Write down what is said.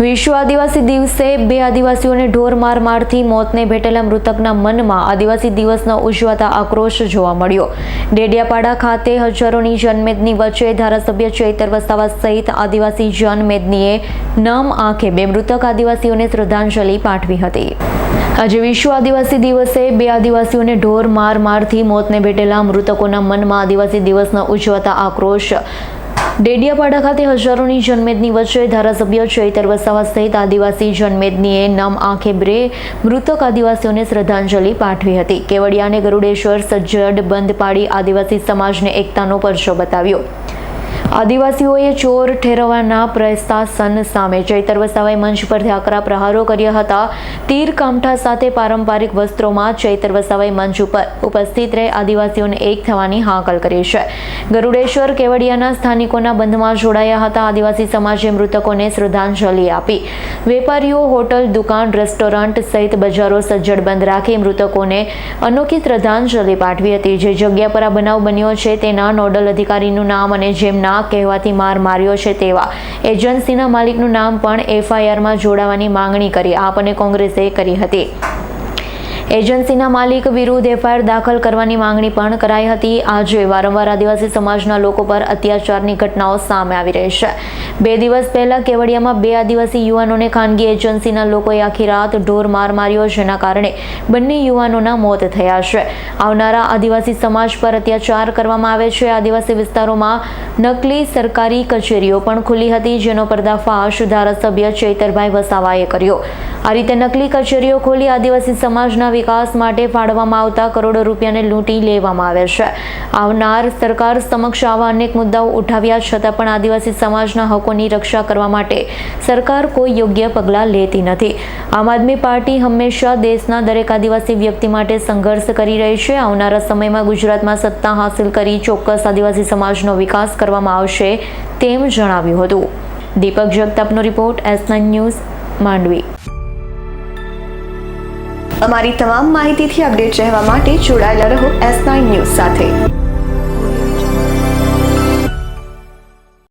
વિશ્વ આદિવાસી દિવસે બે આદિવાસીઓને ઢોર માર મારથી મોતને ભેટેલા મૃતકના મનમાં આદિવાસી દિવસનો ઉજવાતા આક્રોશ જોવા મળ્યો. ડેડિયાપાડા ખાતે હજારોની જનમેદની વચ્ચે ધારાસભ્ય ચૈતર વસાવા સહિત આદિવાસી જનમેદનીએ નમ આંખે બે મૃતક આદિવાસીઓને શ્રદ્ધાંજલિ પાઠવી હતી. આજે વિશ્વ આદિવાસી દિવસે બે આદિવાસીઓને ઢોર માર મારથી મોતને ભેટેલા મૃતકોના મનમાં આદિવાસી દિવસનો ઉજવાતા આક્રોશ ડેડિયાપાડા ખાતે હજારોની જનમેદની વચ્ચે ધારાસભ્ય ચૈતર વસાવા સહિત આદિવાસી જનમેદનીએ નમ આંખે બ્રે મૃતક આદિવાસીઓને શ્રદ્ધાંજલિ પાઠવી હતી. કેવડિયાને ગરુડેશ્વર સજ્જડ બંધ પાડી આદિવાસી સમાજને એકતાનો પરચો બતાવ્યો. આદિવાસીઓએ ચોર ઠેરવવાના પ્રસ્તાસન સામે ચૈતર વસાવાએ મંચ પરથી આકરા પ્રહારો કર્યા હતા. તીર કામઠા સાથે પારંપરિક વસ્ત્રોમાં ચૈતર વસાવાએ મંચ ઉપર ઉપસ્થિત રહી આદિવાસીઓને એક થવાની હાકલ કરી છે. ગરુડેશ્વર કેવડિયાના સ્થાનિકોના બંધમાં જોડાયા હતા. આદિવાસી સમાજે મૃતકોને શ્રદ્ધાંજલિ આપી. વેપારીઓ, હોટલ, દુકાન, રેસ્ટોરન્ટ સહિત બજારો સજ્જડ બંધ રાખી મૃતકોને અનોખી શ્રદ્ધાંજલિ પાઠવી હતી. જે જગ્યા પર આ બનાવ બન્યો છે તેના નોડલ અધિકારીનું નામ અને જેમના કહેવાથી માર માર્યો છે તેવા એજન્સીના માલિકનું નામ પણ એફઆઈઆરમાં જોડાવાની માંગણી કરી આપ અને કોંગ્રેસે કરી હતી. એજન્સીના માલિક વિરુદ્ધ એફઆઈઆર દાખલ કરવાની માંગણી પણ કરાઈ હતી. આજે વારંવાર આદિવાસી સમાજના લોકો પર અત્યાચારની ઘટનાઓ સામે આવી રહી છે. બે દિવસ પહેલા કેવડિયામાં બે આદિવાસી યુવાનોને ખાનગી એજન્સીના લોકોએ આખી રાત ઢોર માર માર્યો જેના કારણે બંને યુવાનોના મોત થયા છે. આવનારા આદિવાસી સમાજ પર અત્યાચાર કરવામાં આવે છે. આદિવાસી વિસ્તારોમાં નકલી સરકારી કચેરીઓ પણ ખુલી હતી, જેનો પર્દાફાશ ધારાસભ્ય ચૈતરભાઈ વસાવાએ કર્યો. આ રીતે નકલી કચેરીઓ ખોલી આદિવાસી સમાજના વિકાસ માટે ફાળવવામાં આવતા કરોડો રૂપિયાને લૂંટી લેવામાં આવે છે. આવનાર સરકાર સમક્ષ આવા અનેક મુદ્દાઓ ઉઠાવ્યા છતાં પણ આદિવાસી સમાજના હકોની રક્ષા કરવા માટે સરકાર કોઈ યોગ્ય પગલાં લેતી નથી. આમ આદમી પાર્ટી હંમેશા દેશના દરેક આદિવાસી વ્યક્તિ માટે સંઘર્ષ કરી રહી છે. આવનારા સમયમાં ગુજરાતમાં સત્તા હાંસલ કરી ચોક્કસ આદિવાસી સમાજનો વિકાસ કરવામાં આવશે તેમ જણાવ્યું હતું. દીપક જગતાપનો રિપોર્ટ એસ ન્યૂઝ, માંડવી. અમારી તમામ માહિતીથી અપડેટ રહેવા માટે જોડાયેલા રહો એસ ન્યૂઝ સાથે.